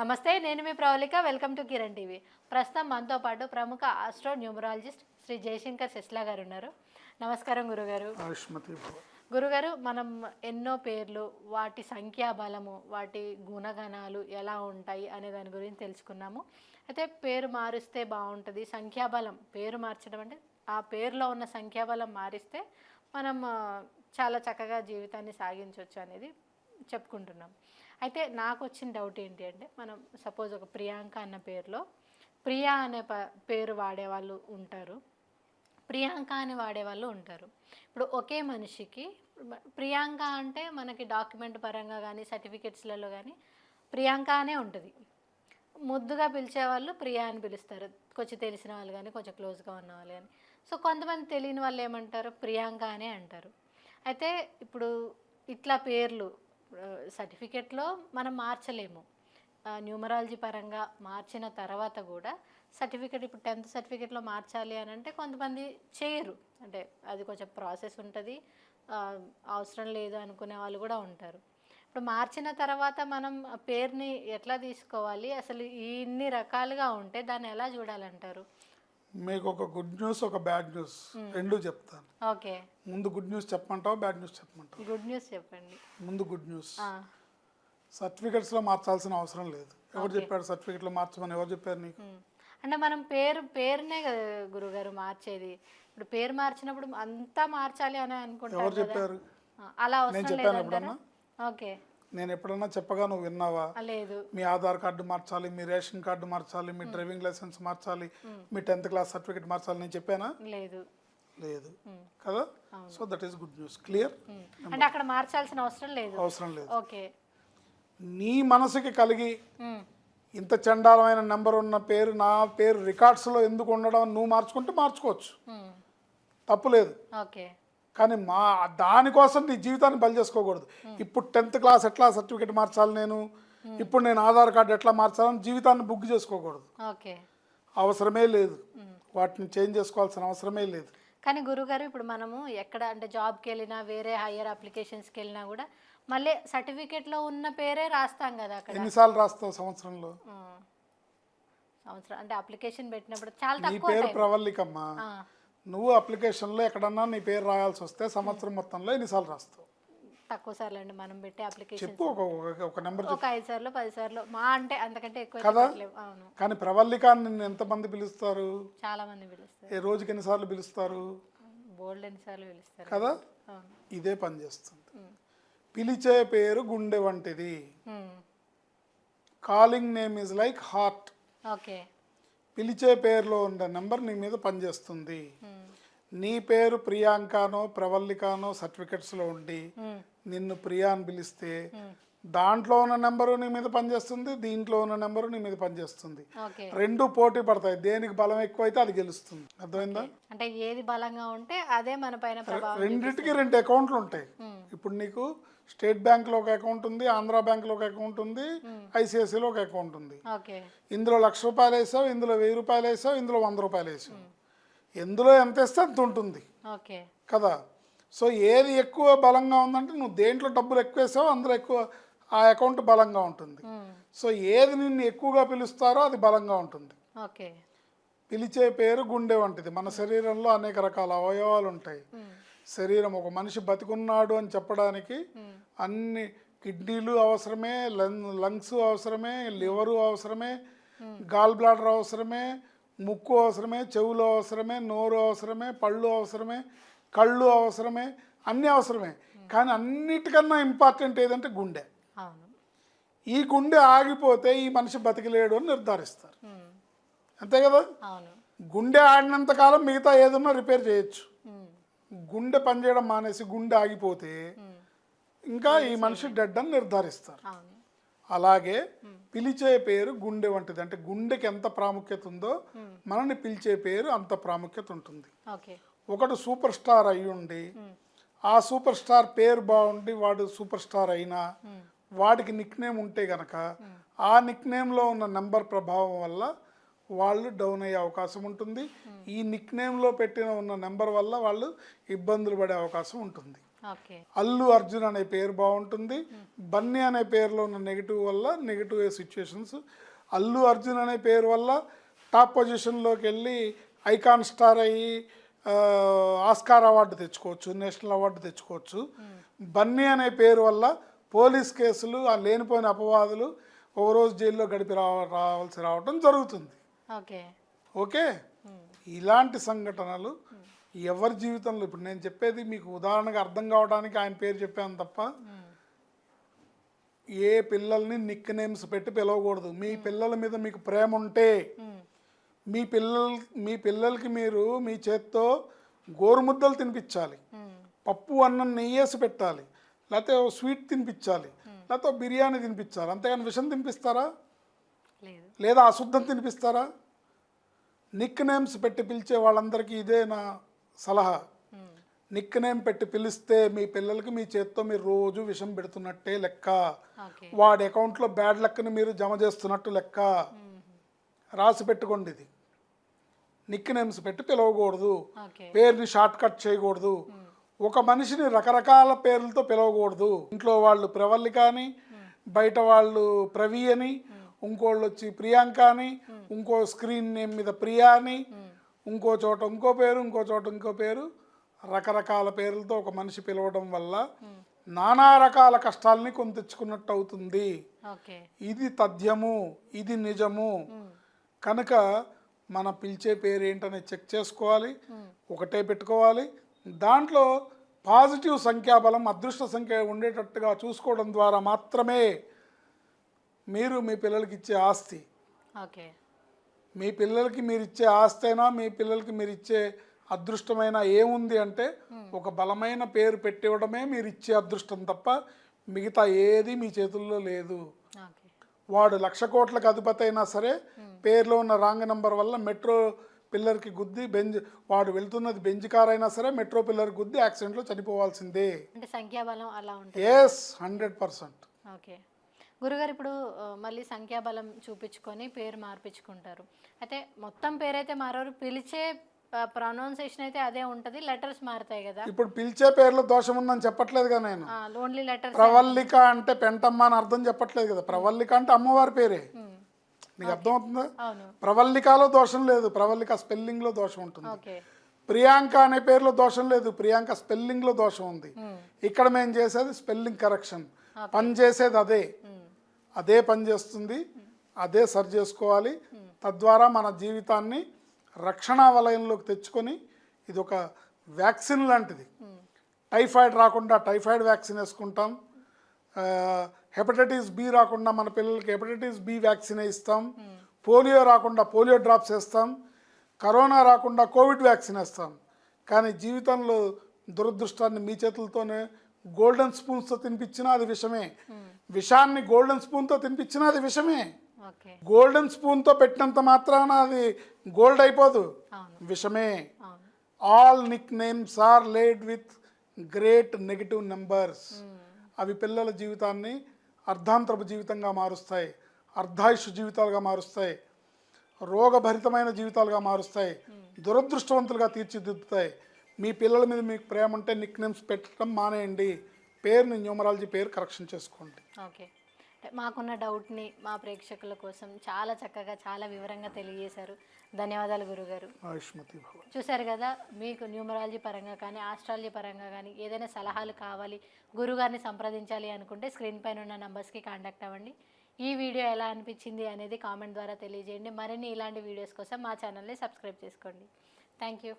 నమస్తే నేను మీ Pravalika. Welcome to Kiran TV. ప్రస్తుతం మనతో పాటు ప్రముఖ ఆస్ట్రో న్యూమరాలజిస్ట్ శ్రీ జయశంకర్ శెస్లా గారు ఉన్నారు. నమస్కారం గురుగారు. గురుగారు మనం ఎన్నో పేర్లు వాటి సంఖ్యాబలము వాటి గుణగణాలు ఎలా ఉంటాయి అనే దాని గురించి తెలుసుకున్నాము. అయితే పేరు మారిస్తే బాగుంటుంది. సంఖ్యాబలం పేరు మార్చడం అంటే ఆ పేరులో ఉన్న సంఖ్యాబలం మారిస్తే మనం చాలా చక్కగా జీవితాన్ని సాగించవచ్చు అనేది చెప్పుకుంటున్నాం. అయితే నాకు వచ్చిన డౌట్ ఏంటి అంటే మనం సపోజ్ ఒక ప్రియాంక అన్న పేరులో ప్రియా అనే ప పేరు వాడేవాళ్ళు ఉంటారు. ప్రియాంక అని వాడేవాళ్ళు ఉంటారు. ఇప్పుడు ఒకే మనిషికి ప్రియాంక అంటే మనకి డాక్యుమెంట్ పరంగా కానీ సర్టిఫికెట్స్లలో కానీ ప్రియాంక అనే ఉంటుంది. ముద్దుగా పిలిచేవాళ్ళు ప్రియా అని పిలుస్తారు. కొంచెం తెలిసిన వాళ్ళు కానీ కొంచెం క్లోజ్గా ఉన్న వాళ్ళు కానీ సో కొంతమంది తెలియని వాళ్ళు ఏమంటారు? ప్రియాంక అనే అంటారు. అయితే ఇప్పుడు ఇట్లా పేర్లు సర్టిఫికెట్లో మనం మార్చలేము. న్యూమరాలజీ పరంగా మార్చిన తర్వాత కూడా సర్టిఫికెట్ ఇప్పుడు టెన్త్ సర్టిఫికెట్లో మార్చాలి అని అంటే కొంతమంది చేయరు. అంటే అది కొంచెం ప్రాసెస్ ఉంటుంది. అవసరం లేదు అనుకునే వాళ్ళు కూడా ఉంటారు. ఇప్పుడు మార్చిన తర్వాత మనం పేరుని ఎట్లా తీసుకోవాలి? అసలు ఇన్ని రకాలుగా ఉంటే దాన్ని ఎలా చూడాలంటారు? మీకు ఒక గుడ్ న్యూస్ ఒక బ్యాడ్ న్యూస్ రెండు చెప్తాను. ఓకే. ముందు గుడ్ న్యూస్ చెప్పమంటావా బ్యాడ్ న్యూస్ చెప్పమంటావు? గుడ్ న్యూస్ చెప్పండి. ముందు గుడ్ న్యూస్ ఆ, సర్టిఫికెట్స్లో మార్చాల్సిన అవసరం లేదు. ఎవరు చెప్పారు సర్టిఫికెట్లో మార్చమని? ఎవరు చెప్పారు నీకు? ఉమ్. అంటే మనం పేరు పేరునే కదా గురుగారు మార్చేది. ఇప్పుడు పేరు మార్చినప్పుడు అంతా మార్చాలి అని అనుకుంటారు ఎవరు చెప్పారు? అలా అవసరం ఎప్పుడన్నా? ఓకే. నేను ఎప్పుడన్నా చెప్పగా నువ్వు విన్నావా? లేదు. మీ ఆధార్ కార్డు మార్చాలి మీ రేషన్ కార్డు మార్చాలి మీ డ్రైవింగ్ లైసెన్స్ మార్చాలి మీ టెన్త్ క్లాస్ సర్టిఫికెట్ మార్చాలి నేను చెప్పానా? లేదు. లేదు. కదా? So that is good news. Clear. అంటే అక్కడ మార్చాల్సిన అవసరం లేదు. అవసరం లేదు. ఓకే. నీ మనసుకి కలిగి. ఇంత చండాలమైన నెంబర్ ఉన్న పేరు నా పేరు రికార్డ్స్లో ఎందుకు ఉండడం నువ్వు మార్చుకుంటే మార్చుకోవచ్చు. తప్పు లేదు. ఓకే. కానీ మా దానికోసం నీ జీవితాన్ని బలి చేసుకోకూడదు. ఇప్పుడు టెన్త్ క్లాస్ ఎట్లా సర్టిఫికేట్ మార్చాలి నేను? ఇప్పుడు నేను ఆధార్ కార్డు ఎట్లా మార్చాలని జీవితాన్ని బుక్ చేసుకోకూడదు. ఓకే. అవసరమే లేదు. వాటిని చేంజ్ చేసుకోవాల్సిన అవసరమే లేదు. కానీ గురుగారు ఇప్పుడు మనము ఎక్కడ అంటే జాబ్కి వెళ్ళినా వేరే హయ్యర్ అప్లికేషన్స్కి వెళ్ళినా కూడా మళ్ళీ సర్టిఫికేట్లో ఉన్న పేరే రాస్తాం కదా అక్కడ. ఎన్నిసార్లు రాస్తావు సంవత్సరంలో. సంవత్సరం అంటే అప్లికేషన్ పెట్టినప్పుడు చాలా తక్కువ పేరు ప్రవల్లికమ్మా. నువ్వు అప్లికేషన్లో ఎక్కడన్నా నీ పేరు రాయాల్సి వస్తే సంవత్సరం మొత్తంలో ఎన్నిసార్లు రాస్తావు? తక్కువ సార్లు అండి మనం పెట్టే అప్లికేషన్ చెప్పు ఒక ఒక- ఒక నెంబర్ ఒక ఐదు సార్లు పది సార్లు. మా అంటే అంతకంటే ఎక్కువ కదా? అవును. కానీ ప్రవల్లిక నిన్ను ఎంతమంది పిలుస్తారు? చాలా మంది పిలుస్తారు. ఏ రోజుకి ఎన్నిసార్లు పిలుస్తారు? బోల్డ్ ఎన్నిసార్లు పిలుస్తారు. కదా? అవును. ఇదే పని చేస్తుంది. పిలిచే పేరు గుండె వంటిది. ఉమ్. Calling name is like heart okay. పిలిచే పేరులో ఉన్న నెంబర్ నీ మీద పనిచేస్తుంది ఉమ్. నీ పేరు ప్రియాంకనో ప్రవల్లికానో సర్టిఫికెట్స్లో ఉండి ఉమ్. నిన్ను ప్రియా అని పిలిస్తే దాంట్లో ఉన్న నెంబరు నీ మీద పనిచేస్తుంది దీంట్లో ఉన్న నెంబరు నీ మీద పనిచేస్తుంది. రెండు పోటీ పడతాయి. దేనికి బలం ఎక్కువైతే అది గెలుస్తుంది. అర్థమైందా? అంటే ఏది బలంగా ఉంటే అదే మన పైన రెండింటికి రెండు అకౌంట్లు ఉంటాయి. ఇప్పుడు నీకు స్టేట్ బ్యాంక్లో ఒక అకౌంట్ ఉంది ఆంధ్ర బ్యాంక్లో ఒక అకౌంట్ ఉంది ఐసిఐసిలో ఒక అకౌంట్ ఉంది. ఇందులో లక్ష రూపాయలు వేసావు ఇందులో వెయ్యి రూపాయలు వేసావు ఇందులో వంద రూపాయలు వేసావు. ఎందులో ఎంత వేస్తే అంత ఉంటుంది. కదా? సో ఏది ఎక్కువ బలంగా ఉందంటే నువ్వు దేంట్లో డబ్బులు ఎక్కువ వేసావో అందులో ఎక్కువ ఆ అకౌంట్ బలంగా ఉంటుంది. సో ఏది నిన్ను ఎక్కువగా పిలుస్తారో అది బలంగా ఉంటుంది. ఓకే. పిలిచే పేరు గుండె వంటిది. మన శరీరంలో అనేక రకాల అవయవాలు ఉంటాయి. శరీరం ఒక మనిషి బతికున్నాడు అని చెప్పడానికి అన్ని కిడ్నీలు అవసరమే లంగ్స్ అవసరమే లివరు అవసరమే గాల్ బ్లాడర్ అవసరమే ముక్కు అవసరమే చెవులు అవసరమే నోరు అవసరమే పళ్ళు అవసరమే కళ్ళు అవసరమే అన్నీ అవసరమే. కానీ అన్నిటికన్నా ఇంపార్టెంట్ ఏదంటే గుండె. ఈ గుండె ఆగిపోతే ఈ మనిషి బతికిలేడు అని నిర్ధారిస్తారు. అంతే కదా? గుండె ఆడినంత కాలం మిగతా ఏదన్నా రిపేర్ చేయొచ్చు. గుండె పనిచేయడం మానేసి గుండె ఆగిపోతే. ఇంకా ఈ మనిషి డెడ్ అని నిర్ధారిస్తారు. అలాగే పిలిచే పేరు గుండె వంటిది. అంటే గుండెకి ఎంత ప్రాముఖ్యత ఉందో మనల్ని పిలిచే పేరు అంత ప్రాముఖ్యత ఉంటుంది. ఒకడు సూపర్ స్టార్ అయి ఉండి ఆ సూపర్ స్టార్ పేరు బాగుండి వాడు సూపర్ స్టార్ అయినా వాడికి నిక్ నేమ్ ఉంటే గనక ఆ నిక్ నేమ్లో ఉన్న నెంబర్ ప్రభావం వల్ల వాళ్ళు డౌన్ అయ్యే అవకాశం ఉంటుంది. ఈ నిక్ నేమ్లో పెట్టిన ఉన్న నెంబర్ వల్ల వాళ్ళు ఇబ్బందులు పడే అవకాశం ఉంటుంది. అల్లు అర్జున్ అనే పేరు బాగుంటుంది. బన్నీ అనే పేరులో ఉన్న నెగిటివ్ వల్ల నెగిటివ్ సిచ్యుయేషన్స్ అల్లు అర్జున్ అనే పేరు వల్ల టాప్ పొజిషన్లోకి వెళ్ళి ఐకాన్ స్టార్ అయ్యి ఆస్కార్ అవార్డు తెచ్చుకోవచ్చు నేషనల్ అవార్డు తెచ్చుకోవచ్చు. బన్నీ అనే పేరు వల్ల పోలీస్ కేసులు ఆ లేనిపోయిన అపవాదులు ఒక రోజు జైల్లో గడిపి రావ రావాల్సి రావడం జరుగుతుంది. ఓకే. ఓకే? ఇలాంటి సంఘటనలు ఎవరి జీవితంలో? ఇప్పుడు నేను చెప్పేది మీకు ఉదాహరణగా అర్థం కావడానికి ఆయన పేరు చెప్పాను తప్ప ఏ పిల్లల్ని నిక్ నేమ్స్ పెట్టి పిలవకూడదు. మీ పిల్లల మీద మీకు ప్రేమ ఉంటే మీ పిల్లల మీ పిల్లలకి మీరు మీ చేత్తో గోరుముద్దలు తినిపించాలి. పప్పు అన్నం నెయ్యేసి పెట్టాలి. లేకపోతే స్వీట్ తినిపించాలి. లేకపోతే బిర్యానీ తినిపించాలి. అంతేగాని విషం తినిపిస్తారా? లేదు. అశుద్ధం తినిపిస్తారా? నిక్ నేమ్స్ పెట్టి పిలిచే వాళ్ళందరికీ ఇదే నా సలహా. నిక్ నేమ్ పెట్టి పిలిస్తే మీ పిల్లలకి మీ చేత్తో మీరు రోజు విషం పెడుతున్నట్టే లెక్క. వాడి అకౌంట్లో బ్యాడ్ లెక్కని మీరు జమ చేస్తున్నట్టు లెక్క. రాసి పెట్టుకోండి ఇది. నిక్ నేమ్స్ పెట్టి పిలవకూడదు. పేరుని షార్ట్ కట్ చేయకూడదు. ఒక మనిషిని రకరకాల పేర్లతో పిలవకూడదు. ఇంట్లో వాళ్ళు ప్రవల్లిక అని బయట వాళ్ళు ప్రవి అని ఇంకోళ్ళు వచ్చి ప్రియాంక అని ఇంకో స్క్రీన్ నేమ్ మీద ప్రియా అని ఇంకో చోట ఇంకో పేరు ఇంకో చోట ఇంకో పేరు రకరకాల పేర్లతో ఒక మనిషి పిలవడం వల్ల నానా రకాల కష్టాలని కొని తెచ్చుకున్నట్టు అవుతుంది. ఇది తథ్యము ఇది నిజము. కనుక మన పిలిచే పేరు ఏంటనేది చెక్ చేసుకోవాలి. ఒకటే పెట్టుకోవాలి. దాంట్లో పాజిటివ్ సంఖ్యాబలం అదృష్ట సంఖ్య ఉండేటట్టుగా చూసుకోవడం ద్వారా మాత్రమే మీరు మీ పిల్లలకి ఇచ్చే ఆస్తి. ఓకే. మీ పిల్లలకి మీరు ఇచ్చే ఆస్తైనా మీ పిల్లలకి మీరు ఇచ్చే అదృష్టమైన ఏముంది అంటే ఒక బలమైన పేరు పెట్టివ్వడమే మీరు ఇచ్చే అదృష్టం తప్ప మిగతా ఏది మీ చేతుల్లో లేదు. వాడు లక్ష కోట్లకు అధిపతి అయినా సరే పేరులో ఉన్న రాంగ్ నంబర్ వల్ల మెట్రో పిల్లర్కి గుద్ది బెంజ్ వాడు వెళ్తున్నది బెంజ్ కార్ అయినా సరే మెట్రో పిల్లర్ గుద్ది యాక్సిడెంట్లో చనిపోవాల్సిందే. అంటే సంఖ్యాబలం అలా ఉంటుంది. Yes hundred percent okay. గురుగారు ఇప్పుడు మళ్ళీ సంఖ్యాబలం చూపించుకొని పేరు మార్పించుకుంటారు. అయితే మొత్తం పేరైతే మారరు పిలిచే ప్రొనౌన్సియేషన్ అయితే అదే ఉంటుంది లెటర్స్ మారుతాయి కదా. ఇప్పుడు పిలిచే పేర్లో దోషం ఉందని చెప్పట్లేదుగా నేను. ఓన్లీ లెటర్స్ ప్రవల్లిక అంటే పెంటమ్మ అని అర్థం చెప్పట్లేదు కదా. ప్రవల్లిక అంటే అమ్మవారి పేరే. నీకు అర్థమవుతుందా? ప్రవల్లికలో దోషం లేదు. ప్రవల్లిక స్పెల్లింగ్లో దోషం ఉంటుంది. ప్రియాంక అనే పేరులో దోషం లేదు. ప్రియాంక స్పెల్లింగ్లో దోషం ఉంది. ఇక్కడ మేము చేసేది స్పెల్లింగ్ కరెక్షన్. పని చేసేది అదే. అదే పని చేస్తుంది. అదే సరి చేసుకోవాలి. తద్వారా మన జీవితాన్ని రక్షణ వలయంలోకి తెచ్చుకొని ఇది ఒక వ్యాక్సిన్ లాంటిది. టైఫాయిడ్ రాకుండా టైఫాయిడ్ వ్యాక్సిన్ వేసుకుంటాం. హెపటైటిస్ బి రాకుండా మన పిల్లలకి హెపటైటిస్ బి వ్యాక్సిన్ ఇస్తాం. పోలియో రాకుండా పోలియో డ్రాప్స్ వేస్తాం. కరోనా రాకుండా కోవిడ్ వ్యాక్సిన్ వేస్తాం. కానీ జీవితంలో దురదృష్టాన్ని మీ చేతులతోనే గోల్డెన్ స్పూన్స్తో తినిపించినా అది విషమే. విషాన్ని గోల్డెన్ స్పూన్తో తినిపించినా అది విషమే. గోల్డెన్ స్పూన్తో పెట్టినంత మాత్రాన అది గోల్డ్ అయిపోదు. విషమే. All nick names are laid with great negative numbers అవి పిల్లల జీవితాన్ని అర్ధాంతరపు జీవితంగా మారుస్తాయి అర్ధాయుష్ జీవితాలుగా మారుస్తాయి రోగభరితమైన జీవితాలుగా మారుస్తాయి దురదృష్టవంతులుగా తీర్చిదిద్దుతాయి. మీ పిల్లల మీద మీకు ప్రేమ ఉంటే నిక్ నేమ్స్ పెట్టడం మానేయండి. పేరుని న్యూమరాలజీ పేరు కరెక్షన్ చేసుకోండి. ఓకే. మాకున్న డౌట్ని మా ప్రేక్షకుల కోసం చాలా చక్కగా చాలా వివరంగా తెలియజేశారు. ధన్యవాదాలు గురుగారు. చూశారు కదా మీకు న్యూమరాలజీ పరంగా కానీ ఆస్ట్రాలజీ పరంగా కానీ ఏదైనా సలహాలు కావాలి గురుగారిని సంప్రదించాలి అనుకుంటే స్క్రీన్ పైన ఉన్న నంబర్స్కి కాంటాక్ట్ అవ్వండి. ఈ వీడియో ఎలా అనిపించింది అనేది కామెంట్ ద్వారా తెలియజేయండి. మరిన్ని ఇలాంటి వీడియోస్ కోసం మా ఛానల్ని సబ్స్క్రైబ్ చేసుకోండి. Thank you.